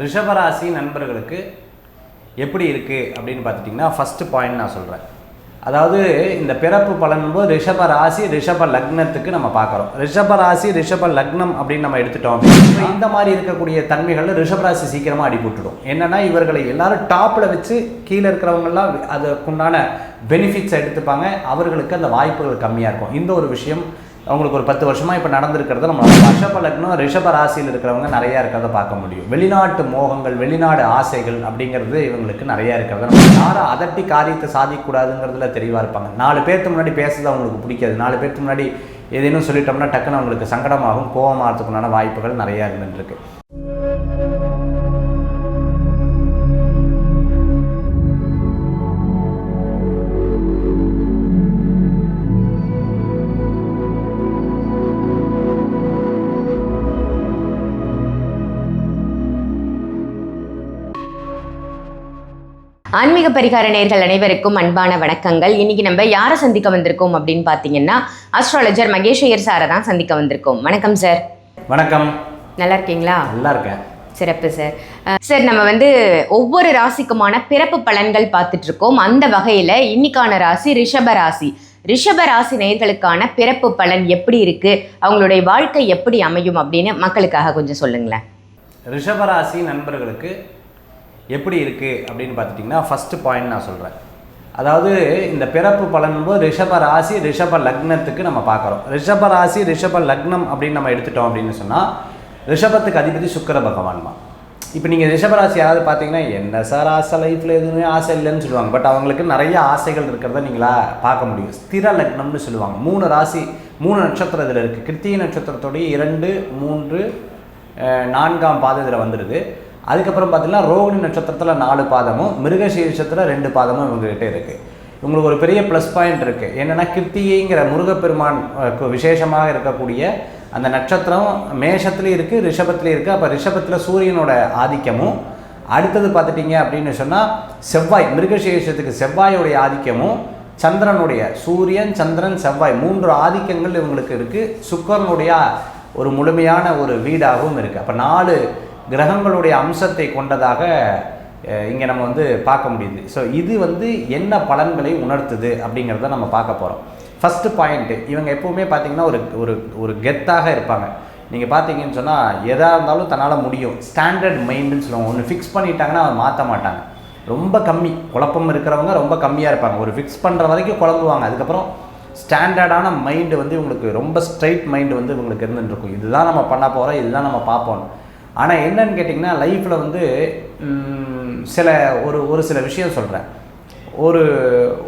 ரிஷபராசி நண்பர்களுக்கு எப்படி இருக்குது அப்படின்னு பார்த்துட்டிங்கன்னா ஃபஸ்ட்டு பாயிண்ட் நான் சொல்கிறேன் அதாவது இந்த பிறப்பு பலன்போது ரிஷப ராசி ரிஷப லக்னத்துக்கு நம்ம பார்க்குறோம். ரிஷப ராசி ரிஷப லக்னம் அப்படின்னு நம்ம எடுத்துட்டோம் அப்படின்னா இந்த மாதிரி இருக்கக்கூடிய தன்மைகளில் ரிஷபராசி சீக்கிரமாக அடிபட்டுடும். என்னன்னா இவர்களை எல்லாரும் டாப்பில் வச்சு கீழே இருக்கிறவங்கெல்லாம் அதுக்குண்டான பெனிஃபிட்ஸ் எடுத்துப்பாங்க. அவர்களுக்கு அந்த வாய்ப்புகள் கம்மியாக இருக்கும். இந்த ஒரு விஷயம் அவங்களுக்கு ஒரு பத்து வருஷமாக இப்போ நடந்திருக்கிறத நம்ம ரிஷப லக்னம் ரிஷப ராசியில் இருக்கிறவங்க நிறையா இருக்கிறத பார்க்க முடியும். வெளிநாட்டு மோகங்கள் வெளிநாடு ஆசைகள் அப்படிங்கிறது இவங்களுக்கு நிறையா இருக்கிறத நம்ம யாரும் அதட்டி காரியத்தை சாதிக்கக்கூடாதுங்கிறதுல தெளிவாக இருப்பாங்க. நாலு பேர்த்து முன்னாடி பேசுறது அவங்களுக்கு பிடிக்காது. நாலு பேர்த்து முன்னாடி ஏதேனும் சொல்லிட்டோம்னா டக்குன்னு அவங்களுக்கு சங்கடமாகும் கோபமாகறதுக்குண்டான வாய்ப்புகள் நிறையா இருந்துருக்கு ஆன்மீக பரிகார நேர்கள் அனைவருக்கும் அன்பான வணக்கங்கள். இன்னைக்கு நம்ம யாரை சந்திக்க வந்திருக்கோம் அப்படின்னு பார்த்தீங்கன்னா அஸ்ட்ராலஜர் மகேஷ் ஐயர் சாரை தான் சந்திக்க வந்திருக்கோம். வணக்கம் சார் வணக்கம். நல்லா இருக்கீங்களா? நல்லா இருக்கேன். சிறப்பு சார் சார் நம்ம வந்து ஒவ்வொரு ராசிக்குமான பிறப்பு பலன்கள் பார்த்துட்டு இருக்கோம் அந்த வகையில் இன்னைக்கான ராசி ரிஷப ராசி. ரிஷப ராசி நேயர்களுக்கான பிறப்பு பலன் எப்படி இருக்கு? அவங்களுடைய வாழ்க்கை எப்படி அமையும் அப்படின்னு மக்களுக்காக கொஞ்சம் சொல்லுங்களேன். ரிஷபராசி நண்பர்களுக்கு எப்படி இருக்குது அப்படின்னு பார்த்துட்டிங்கன்னா ஃபஸ்ட்டு பாயிண்ட் நான் சொல்கிறேன் அதாவது இந்த பிறப்பு பலன்போது ரிஷப ராசி ரிஷப லக்னத்துக்கு நம்ம பார்க்குறோம். ரிஷப ராசி ரிஷப லக்னம் அப்படின்னு நம்ம எடுத்துட்டோம் அப்படின்னு சொன்னால் ரிஷபத்துக்கு அதிபதி சுக்கிர பகவான் தான். இப்போ நீங்கள் ரிஷபராசி யாராவது பார்த்தீங்கன்னா என்ன சார் ஆசை லைஃப்பில் எதுவுமே ஆசை இல்லைன்னு சொல்லுவாங்க. பட் அவங்களுக்கு நிறைய ஆசைகள் இருக்கிறத நீங்களா பார்க்க முடியும். ஸ்திர லக்னம்னு சொல்லுவாங்க. மூணு ராசி மூணு நட்சத்திரம் இதில் இருக்குது கிருத்திகை நட்சத்திரத்தோடைய இரண்டு மூன்று நான்காம் பாதத்தில் வந்துடுது அதுக்கப்புறம் பார்த்தீங்கன்னா ரோகிணி நட்சத்திரத்தில் நாலு பாதமும் மிருகசீரிஷத்தில் ரெண்டு பாதமும் இவங்ககிட்ட இருக்குது இவங்களுக்கு ஒரு பெரிய ப்ளஸ் பாயிண்ட் இருக்குது என்னென்னா கிருத்திகைங்கிற முருகப்பெருமான் விசேஷமாக இருக்கக்கூடிய அந்த நட்சத்திரம் மேஷத்துலேயும் இருக்குது ரிஷபத்துலேயும் இருக்குது அப்போ ரிஷபத்தில் சூரியனோட ஆதிக்கமும் அடுத்தது பார்த்துட்டிங்க அப்படின்னு சொன்னால் செவ்வாய் மிருகசீரிஷத்துக்கு செவ்வாயோடைய ஆதிக்கமும் சந்திரனுடைய சூரியன் சந்திரன் செவ்வாய் மூன்று ஆதிக்கங்கள் இவங்களுக்கு இருக்குது சுக்கரனுடைய ஒரு முழுமையான ஒரு வீடாகவும் இருக்குது அப்போ நாலு கிரகங்களுடைய அம்சத்தை கொண்டதாக இங்கே நம்ம வந்து பார்க்க முடியுது. ஸோ இது வந்து என்ன பலன்களை உணர்த்துது அப்படிங்கிறத நம்ம பார்க்க போகிறோம் ஃபஸ்ட்டு பாயிண்ட்டு இவங்க எப்போவுமே பார்த்தீங்கன்னா ஒரு ஒரு ஒரு கெத்தாக இருப்பாங்க. நீங்கள் பார்த்தீங்கன்னு சொன்னால் எதாக இருந்தாலும் தன்னால் முடியும். ஸ்டாண்டர்ட் மைண்டுன்னு சொல்லுவாங்க. ஒன்று ஃபிக்ஸ் பண்ணிட்டாங்கன்னா அதை மாற்ற மாட்டாங்க. ரொம்ப கம்மி. குழப்பம் இருக்கிறவங்க ரொம்ப கம்மியாக இருப்பாங்க. ஒரு ஃபிக்ஸ் பண்ணுற வரைக்கும் குழம்புவாங்க. அதுக்கப்புறம் ஸ்டாண்டர்டான மைண்டு வந்து இவங்களுக்கு ரொம்ப ஸ்ட்ரைட் மைண்டு வந்து இவங்களுக்கு இருந்துகிட்டு இருக்கும். இதுதான் நம்ம பண்ண போகிறோம் இதுதான் நம்ம பார்ப்போம். ஆனால் என்னன்னு கேட்டிங்கன்னா லைஃப்பில் வந்து சில ஒரு ஒரு சில விஷயம் சொல்கிறேன் ஒரு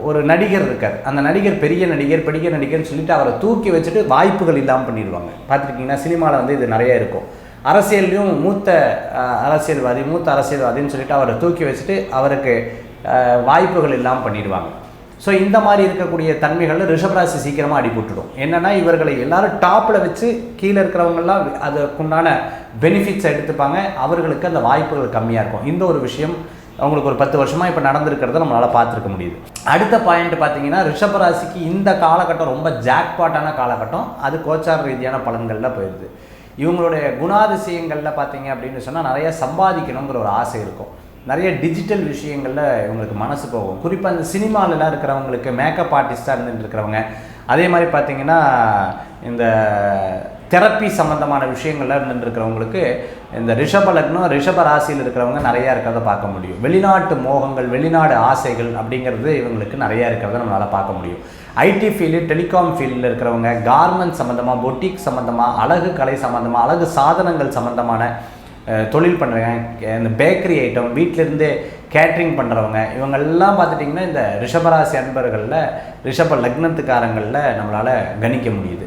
ஒரு நடிகர் இருக்கார். அந்த நடிகர் பெரிய நடிகர் பெரிய நடிகர்னு சொல்லிட்டு அவரை தூக்கி வச்சுட்டு வாய்ப்புகள் இல்லாமல் பண்ணிடுவாங்க. பார்த்துருக்கீங்கன்னா சினிமாவில் வந்து இது நிறைய இருக்கும். அரசியல்லையும் மூத்த அரசியல்வாதி மூத்த அரசியல்வாதின்னு சொல்லிட்டு அவரை தூக்கி வச்சுட்டு அவருக்கு வாய்ப்புகள் இல்லாமல் பண்ணிடுவாங்க. ஸோ இந்த மாதிரி இருக்கக்கூடிய தன்மைகளில் ரிஷபராசி சீக்கிரமாக அடிபட்டுடும். என்னென்னா இவர்களை எல்லாரும் டாப்பில் வச்சு கீழே இருக்கிறவங்கெல்லாம் அதுக்குண்டான பெனிஃபிட்ஸ் எடுத்துப்பாங்க. அவர்களுக்கு அந்த வாய்ப்புகள் கம்மியாக இருக்கும். இந்த ஒரு விஷயம் அவங்களுக்கு ஒரு பத்து வருஷமாக இப்போ நடந்திருக்கிறத நம்மளால் பார்த்துருக்க முடியுது. அடுத்த பாயிண்ட் பார்த்தீங்கன்னா ரிஷபராசிக்கு இந்த காலகட்டம் ரொம்ப ஜாக்பாட்டான காலகட்டம். அது கோச்சார் ரீதியான பலன்களில் போயிடுது இவங்களுடைய குணாதிசயங்களில் பார்த்தீங்க அப்படின்னு சொன்னால் நிறைய சம்பாதிக்கணுங்கிற ஒரு ஆசை இருக்கும். நிறைய டிஜிட்டல் விஷயங்களில் இவங்களுக்கு மனசு போகும். குறிப்பாக இந்த சினிமாலலாம் இருக்கிறவங்களுக்கு மேக்கப் ஆர்டிஸ்டாக இருந்துட்டு இருக்கிறவங்க அதே மாதிரி பார்த்தீங்கன்னா இந்த தெரப்பி சம்மந்தமான விஷயங்கள்லாம் இருந்துட்டு இருக்கிறவங்களுக்கு இந்த ரிஷப லக்னம் ரிஷப ராசியில் இருக்கிறவங்க நிறையா இருக்கிறத பார்க்க முடியும். வெளிநாட்டு மோகங்கள் வெளிநாடு ஆசைகள் அப்படிங்கிறது இவங்களுக்கு நிறையா இருக்கிறத நம்மளால் பார்க்க முடியும். ஐடி ஃபீல்டு டெலிகாம் ஃபீல்டில் இருக்கிறவங்க கார்மெண்ட் சம்மந்தமாக பொட்டிக் சம்மந்தமாக அழகு கலை சம்மந்தமாக அழகு சாதனங்கள் சம்மந்தமான தொழில் பண்ணுறவங்க இந்த பேக்கரி ஐட்டம் வீட்டிலேருந்தே கேட்ரிங் பண்ணுறவங்க இவங்கெல்லாம் பார்த்துட்டிங்கன்னா இந்த ரிஷபராசி அன்பர்களில் ரிஷப லக்னத்துக்காரங்களில் நம்மளால் கணிக்க முடியுது.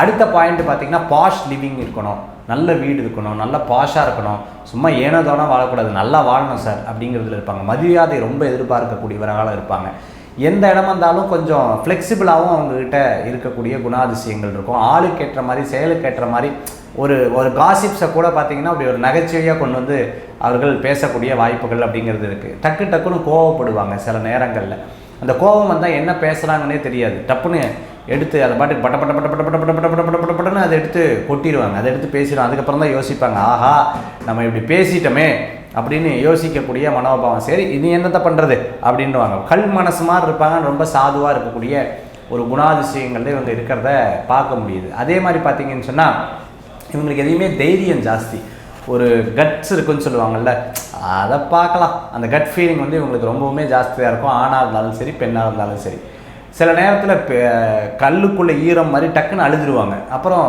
அடுத்த பாயிண்ட் பார்த்தீங்கன்னா பாஷ் லிவிங் இருக்கணும். நல்ல வீடு இருக்கணும் நல்ல பாஷாக இருக்கணும். சும்மா ஏனோ தானோ வாழக்கூடாது நல்லா வாழணும் சார் அப்படிங்கிறதுல இருப்பாங்க. மரியாதை ரொம்ப எதிர்பார்க்கக்கூடியவர்களாக இருப்பாங்க. எந்த இடமா இருந்தாலும் கொஞ்சம் ஃப்ளெக்சிபிளாகவும் அவங்கக்கிட்ட இருக்கக்கூடிய குணாதிசயங்கள் இருக்கும். ஆளுக்கு ஏற்ற மாதிரி செயலுக்கு ஏற்ற மாதிரி ஒரு ஒரு காசிப்ஸை கூட பார்த்தீங்கன்னா அப்படி ஒரு நகைச்சுவையாக கொண்டு வந்து அவர்கள் பேசக்கூடிய வாய்ப்புகள் அப்படிங்கிறது இருக்குது டக்கு டக்குன்னு கோவப்படுவாங்க சில நேரங்களில். அந்த கோபம் வந்தால் என்ன பேசுகிறாங்கன்னே தெரியாது. டப்புன்னு எடுத்து அதை பாட்டுக்கு பட்ட பட்ட பட்ட பட்ட பட்ட பட்ட பட்ட பட்ட பட்ட பட்டன்னு அதை எடுத்து கொட்டிடுவாங்க அதை எடுத்து பேசிடுவாங்க. அதுக்கப்புறம் தான் யோசிப்பாங்க. ஆஹா நம்ம இப்படி பேசிட்டோமே அப்படின்னு யோசிக்கக்கூடிய மனோபாவம். சரி இனி என்னத்தை பண்ணுறது அப்படின்னுவாங்க. கல் மனசு மாதிரி இருப்பாங்க. ரொம்ப சாதுவாக இருக்கக்கூடிய ஒரு குணாதிசயங்கள்ல இவங்க இருக்கிறத பார்க்க முடியுது. அதே மாதிரி பார்த்தீங்கன்னு சொன்னால் இவங்களுக்கு எதையுமே தைரியம் ஜாஸ்தி. ஒரு கட்ஸ் இருக்குன்னு சொல்லுவாங்கள்ல அதை பார்க்கலாம். அந்த கட் ஃபீலிங் வந்து இவங்களுக்கு ரொம்பவுமே ஜாஸ்தியாக இருக்கும். ஆணாக இருந்தாலும் சரி பெண்ணாக இருந்தாலும் சரி. சில நேரத்தில் கல்லுக்குள்ளே ஈரம் மாதிரி டக்குன்னு அழுதுருவாங்க. அப்புறம்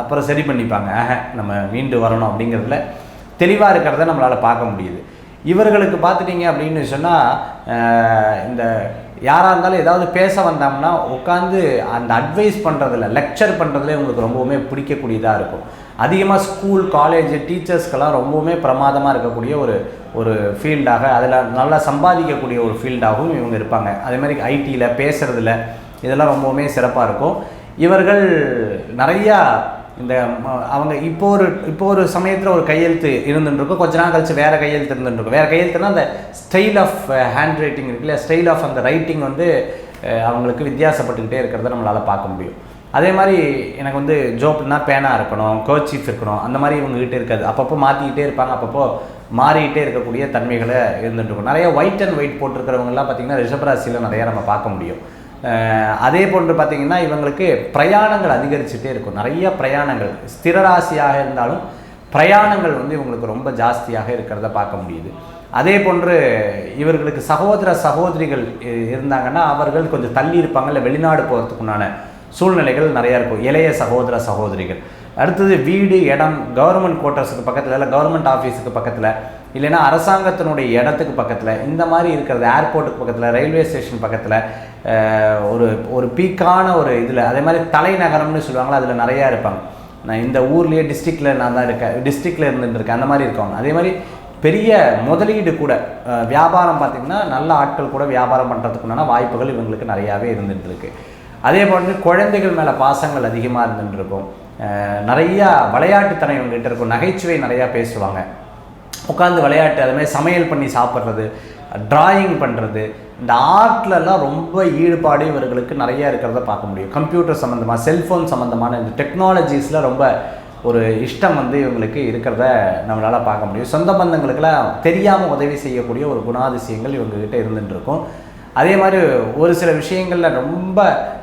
அப்புறம் சரி பண்ணிப்பாங்க. நம்ம மீண்டு வரணும் அப்படிங்கிறதுல தெளிவாக இருக்கிறத நம்மளால் பார்க்க முடியுது. இவர்களுக்கு பார்த்துட்டீங்க அப்படின்னு சொன்னால் இந்த யாராக இருந்தாலும் ஏதாவது பேச வந்தோம்னா உட்காந்து அந்த அட்வைஸ் பண்ணுறதில்ல லெக்சர் பண்ணுறதுல இவங்களுக்கு ரொம்பவுமே பிடிக்கக்கூடியதாக இருக்கும். அதிகமாக ஸ்கூல் காலேஜ் டீச்சர்ஸ்க்கெல்லாம் ரொம்பவுமே பிரமாதமாக இருக்கக்கூடிய ஒரு ஒரு ஃபீல்டாக அதில் நல்லா சம்பாதிக்கக்கூடிய ஒரு ஃபீல்டாகவும் இவங்க இருப்பாங்க. அதேமாதிரி ஐடியில் பேசுகிறதுல இதெல்லாம் ரொம்பவுமே சிறப்பாக இருக்கும். இவர்கள் நிறையா இந்த அவங்க இப்போ ஒரு இப்போ ஒரு சமயத்தில் ஒரு கையெழுத்து இருந்துட்டுருக்கும். கொஞ்ச நாள் கழிச்சு வேறு கையெழுத்து இருந்துருக்கும் வேறு கையெழுத்துனா அந்த ஸ்டைல் ஆஃப் ஹேண்ட் ரைட்டிங் இருக்குல்ல ஸ்டைல் ஆஃப் அந்த ரைட்டிங் வந்து uh, அவங்களுக்கு வித்தியாசப்பட்டுக்கிட்டே இருக்கிறத நம்மளால் பார்க்க முடியும். அதே மாதிரி எனக்கு வந்து ஜோப்னா பேனா இருக்கணும் கோச்சீஃப் இருக்கணும் அந்த மாதிரி இவங்ககிட்ட இருக்காது. அப்பப்போ மாற்றிக்கிட்டே இருப்பாங்க அப்பப்போ மாறிக்கிட்டே இருக்கக்கூடிய தன்மைகளை இருந்துகிட்டு இருக்கும். நிறைய ஒயிட் அண்ட் ஒயிட் போட்டிருக்கிறவங்கலாம் பார்த்திங்கன்னா ரிஷபராசியில் நிறையா நம்ம பார்க்க முடியும். அதே போன்று பார்த்திங்கன்னா இவங்களுக்கு பிரயாணங்கள் அதிகரிச்சுட்டே இருக்கும். நிறைய பிரயாணங்கள். ஸ்திரராசியாக இருந்தாலும் பிரயாணங்கள் வந்து இவங்களுக்கு ரொம்ப ஜாஸ்தியாக இருக்கிறத பார்க்க முடியுது. அதே போன்று இவர்களுக்கு சகோதர சகோதரிகள் இருந்தாங்கன்னா அவர்கள் கொஞ்சம் தள்ளி இருப்பாங்க இல்லை வெளிநாடு போகிறதுக்குண்டான சூழ்நிலைகள் நிறையா இருக்கும். இளைய சகோதர சகோதரிகள். அடுத்தது வீடு இடம் கவர்மெண்ட் குவார்ட்டர்ஸுக்கு பக்கத்தில் இல்லை கவர்மெண்ட் ஆஃபீஸுக்கு பக்கத்தில் இல்லைன்னா அரசாங்கத்தினுடைய இடத்துக்கு பக்கத்தில் இந்த மாதிரி இருக்கிறது ஏர்போர்ட்டுக்கு பக்கத்தில் ரயில்வே ஸ்டேஷன் பக்கத்தில் ஒரு ஒரு பீக்கான ஒரு இதில் அதே மாதிரி தலைநகரம்னு சொல்லுவாங்களா அதில் நிறையா இருப்பாங்க. நான் இந்த ஊர்லேயே டிஸ்ட்ரிக்டில் நான் தான் இருக்கேன். டிஸ்ட்ரிக்டில் இருந்துட்டு இருக்கேன் அந்த மாதிரி இருக்கவங்க. அதே மாதிரி பெரிய முதலீடு கூட வியாபாரம் பார்த்திங்கன்னா நல்ல ஆட்கள் கூட வியாபாரம் பண்ணுறதுக்குண்டான வாய்ப்புகள் இவங்களுக்கு நிறையாவே இருந்துகிட்டு இருக்குது அதே போன்று குழந்தைகள் மேலே பாசங்கள் அதிகமாக இருந்துருக்கும் நிறையா விளையாட்டுத்தனம் இவங்ககிட்ட இருக்கும். நகைச்சுவை நிறையா பேசுவாங்க. உட்காந்து விளையாட்டு அதுமாதிரி சமையல் பண்ணி சாப்பிட்றது டிராயிங் பண்ணுறது இந்த ஆர்ட்லலாம் ரொம்ப ஈடுபாடு இவர்களுக்கு நிறைய இருக்கிறத பார்க்க முடியும். கம்ப்யூட்டர் சம்மந்தமாக செல்ஃபோன் சம்மந்தமான இந்த டெக்னாலஜிஸில் ரொம்ப ஒரு இஷ்டம் வந்து இவங்களுக்கு இருக்கிறத நம்மளால் பார்க்க முடியும். சொந்த பந்தங்களுக்கெல்லாம் தெரியாமல் உதவி செய்யக்கூடிய ஒரு குணாதிசயங்கள் இவங்ககிட்ட இருந்துகிட்டு இருக்கும் அதே மாதிரி ஒரு சில விஷயங்களில் ரொம்ப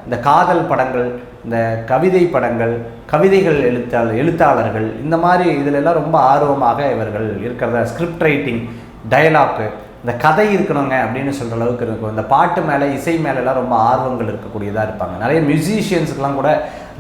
இந்த காதல் படங்கள் இந்த கவிதை படங்கள் கவிதைகள் எழுத்தாளர் எழுத்தாளர்கள் இந்த மாதிரி இதிலெல்லாம் ரொம்ப ஆர்வமாக இவர்கள் இருக்கிறத? ஸ்கிரிப்ட் ரைட்டிங் டயலாக்கு இந்த கதை இருக்கணுங்க அப்படின்னு சொல்கிற அளவுக்கு இருக்கும். இந்த பாட்டு மேலே இசை மேலெலாம் ரொம்ப ஆர்வங்கள் இருக்கக்கூடியதாக இருப்பாங்க. நிறைய மியூசிஷியன்ஸுக்கெலாம் கூட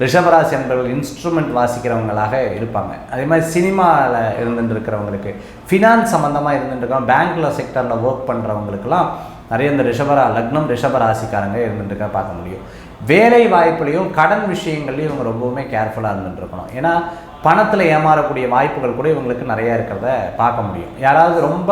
ரிஷபராசி என்பவர்கள் இன்ஸ்ட்ருமெண்ட் வாசிக்கிறவங்களாக இருப்பாங்க. அதே மாதிரி சினிமாவில் இருந்துட்டு இருக்கிறவங்களுக்கு ஃபினான்ஸ் சம்மந்தமாக இருந்துட்டு இருக்கோம் பேங்க்கில் செக்டரில் ஒர்க் பண்ணுறவங்களுக்கெல்லாம் நிறைய இந்த ரிஷபரா லக்னம் ரிஷபராசிக்காரங்க இருந்துட்டுருக்க பார்க்க முடியும். வேலை வாய்ப்புலையும் கடன் விஷயங்கள்லையும் இவங்க ரொம்பவுமே கேர்ஃபுல்லாக இருந்துட்டுருக்கணும். ஏன்னா பணத்தில் ஏமாறக்கூடிய வாய்ப்புகள் கூட இவங்களுக்கு நிறையா இருக்கிறத பார்க்க முடியும். யாராவது ரொம்ப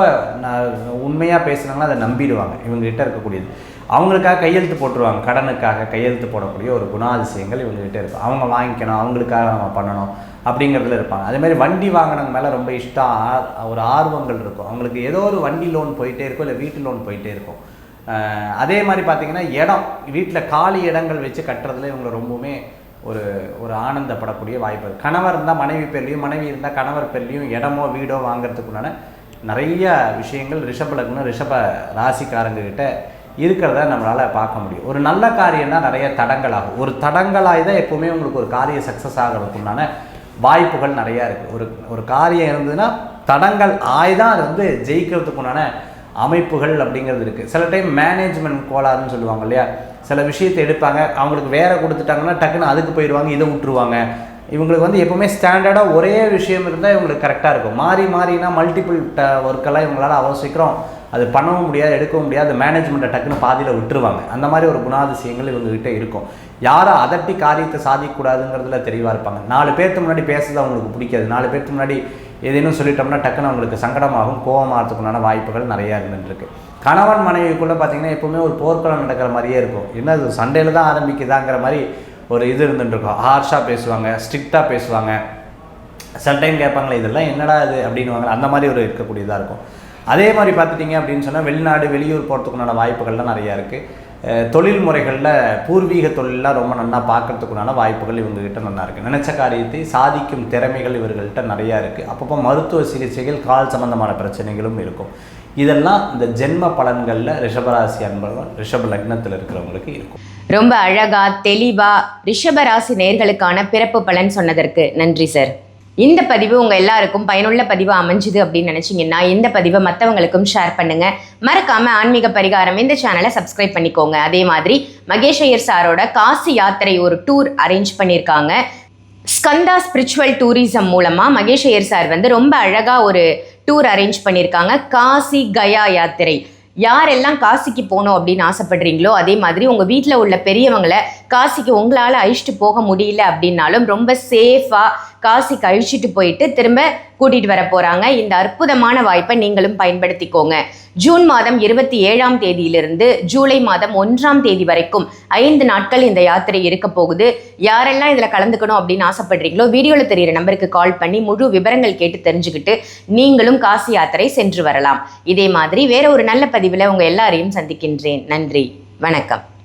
உண்மையாக பேசுனாங்கன்னா அதை நம்பிடுவாங்க. இவங்ககிட்ட இருக்கக்கூடியது. அவங்களுக்காக கையெழுத்து போட்டுருவாங்க. கடனுக்காக கையெழுத்து போடக்கூடிய ஒரு குணாதிசயங்கள் இவங்ககிட்ட இருக்கும். அவங்க வாங்கிக்கணும் அவங்களுக்காக நம்ம பண்ணணும் அப்படிங்கிறதுல இருப்பாங்க. அதேமாதிரி வண்டி வாங்கினவங்க மேலே ரொம்ப இஷ்டம் ஒரு ஆர்வங்கள் இருக்கும். அவங்களுக்கு ஏதோ ஒரு வண்டி லோன் போயிட்டே இருக்கும் இல்லை வீட்டு லோன் போயிட்டே இருக்கும். அதே மாதிரி பார்த்திங்கன்னா இடம் வீட்டில் காலி இடங்கள் வச்சு கட்டுறதுல இவங்க ரொம்பவுமே ஒரு ஒரு ஆனந்தப்படக்கூடிய வாய்ப்பு கணவர் இருந்தால் மனைவி பேர்லையும் மனைவி இருந்தால் கணவர் பேர்லையும் இடமோ வீடோ வாங்குறதுக்குள்ளான நிறைய விஷயங்கள் ரிஷப லக்னம் ரிஷப ராசிக்காரங்கக்கிட்ட இருக்கிறத நம்மளால் பார்க்க முடியும். ஒரு நல்ல காரியம்னா நிறைய தடங்கள் ஆகும் ஒரு தடங்களாகி தான் எப்போவுமே உங்களுக்கு ஒரு காரியம் சக்ஸஸ் ஆகிறதுக்குண்டான வாய்ப்புகள் நிறையா இருக்குது ஒரு ஒரு காரியம் இருந்ததுன்னா தடங்கள் ஆய் தான் அது வந்து ஜெயிக்கிறதுக்குண்டான அமைப்புகள் அப்படிங்கிறது இருக்குது சில டைம் மேனேஜ்மெண்ட் கோளாறுன்னு சொல்லுவாங்க இல்லையா? சில விஷயத்தை எடுப்பாங்க. அவங்களுக்கு வேற கொடுத்துட்டாங்கன்னா டக்குன்னு அதுக்கு போயிடுவாங்க இதை விட்டுருவாங்க. இவங்களுக்கு வந்து எப்போவுமே ஸ்டாண்டர்டாக ஒரே விஷயம் இருந்தால் இவங்களுக்கு கரெக்டாக இருக்கும். மாறி மாறினா மல்டிபிள் ட ஒர்க்கெல்லாம் இவங்களால் அவ்வளோ சீக்கிரம் அது பண்ணவும் முடியாது எடுக்கவும் முடியாது. மேனேஜ்மெண்ட்டை டக்குன்னு பாதியில் விட்டுருவாங்க. அந்த மாதிரி ஒரு குணாதிசயங்கள் இவங்ககிட்ட இருக்கும். யாரை அதட்டி காரியத்தை சாதிக்கக்கூடாதுங்கிறதுல தெளிவாக இருப்பாங்க. நாலு பேர்த்து முன்னாடி பேசுறது அவங்களுக்கு பிடிக்காது. நாலு பேர்த்து முன்னாடி ஏதேனும் சொல்லிட்டோம்னா டக்குன்னு அவங்களுக்கு சங்கடமாகும் கோபமாகறதுக்குண்டான வாய்ப்புகள் நிறையா இருந்துட்டுருக்கு. கணவன் மனைவிக்குள்ளே பார்த்தீங்கன்னா எப்பவுமே ஒரு போர்க்களம் நடக்கிற மாதிரியே இருக்கும். என்ன அது சண்டையில் தான் ஆரம்பிக்குதாங்கிற மாதிரி ஒரு இது இருந்துட்டுருக்கும். ஹார்ஷாக பேசுவாங்க ஸ்ட்ரிக்டாக பேசுவாங்க. சில டைம் கேட்பாங்களே இதெல்லாம் என்னடா இது? அப்படின்னுவாங்க. அந்த மாதிரி ஒரு இருக்கக்கூடியதாக இருக்கும். அதே மாதிரி பார்த்துட்டிங்க அப்படின்னு சொன்னால் வெளிநாடு வெளியூர் போகிறதுக்குண்டான வாய்ப்புகள்லாம் நிறையா இருக்குது தொழில் முறைகளில் பூர்வீக தொழிலெலாம் ரொம்ப நல்லா பார்க்கறதுக்குண்டான வாய்ப்புகள் இவங்ககிட்ட நல்லா இருக்குது நினச்ச காரியத்தை சாதிக்கும் திறமைகள் இவர்கள்ட்ட நிறையா இருக்குது அப்பப்போ மருத்துவ சிகிச்சைகள் கால் சம்பந்தமான பிரச்சனைகளும் இருக்கும். இதெல்லாம் இந்த ஜென்ம பலன்களில் ரிஷபராசி அன்பர்கள் ரிஷப லக்னத்தில் இருக்கிறவங்களுக்கு இருக்கும். ரொம்ப அழகா தெளிவா ரிஷபராசி நேர்களுக்கான பிறப்பு பலன் சொன்னதற்கு நன்றி சார். இந்த பதிவு உங்கள் எல்லாருக்கும் பயனுள்ள பதிவு அமைஞ்சுது அப்படின்னு நினச்சிங்கன்னா இந்த பதிவை மற்றவங்களுக்கும் ஷேர் பண்ணுங்கள் மறக்காமல் ஆன்மீக பரிகாரம் இந்த சேனலை சப்ஸ்கிரைப் பண்ணிக்கோங்க. அதே மாதிரி மகேஷ் ஐயர் சாரோட காசி யாத்திரை ஒரு டூர் அரேஞ்ச் பண்ணியிருக்காங்க ஸ்கந்தா ஸ்பிரிச்சுவல் டூரிசம் மூலமாக மகேஷ் ஐயர் சார் வந்து ரொம்ப அழகாக ஒரு டூர் அரேஞ்ச் பண்ணியிருக்காங்க காசி கயா யாத்திரை. யாரெல்லாம் காசிக்கு போகணும் அப்படின்னு ஆசைப்படுறீங்களோ அதே மாதிரி உங்கள் வீட்டில் உள்ள பெரியவங்களை காசிக்கு உங்களால் அழிச்சிட்டு போக முடியல அப்படின்னாலும் ரொம்ப சேஃபாக காசி கழிச்சிட்டு போயிட்டு திரும்ப கூட்டிகிட்டு வர போகிறாங்க இந்த அற்புதமான வாய்ப்பை நீங்களும் பயன்படுத்திக்கோங்க. ஜூன் மாதம் இருபத்தி ஏழாம் தேதியிலிருந்து ஜூலை மாதம் ஒன்றாம் தேதி வரைக்கும் ஐந்து நாட்கள் இந்த யாத்திரை இருக்க போகுது. யாரெல்லாம் இதில் கலந்துக்கணும் அப்படின்னு ஆசைப்படுறீங்களோ வீடியோவில் தெரியிற நம்பருக்கு கால் பண்ணி முழு விவரங்கள் கேட்டு தெரிஞ்சுக்கிட்டு நீங்களும் காசி யாத்திரை சென்று வரலாம். இதே மாதிரி வேற ஒரு நல்ல பதிவில் உங்கள் எல்லாரையும் சந்திக்கின்றேன். நன்றி. வணக்கம்.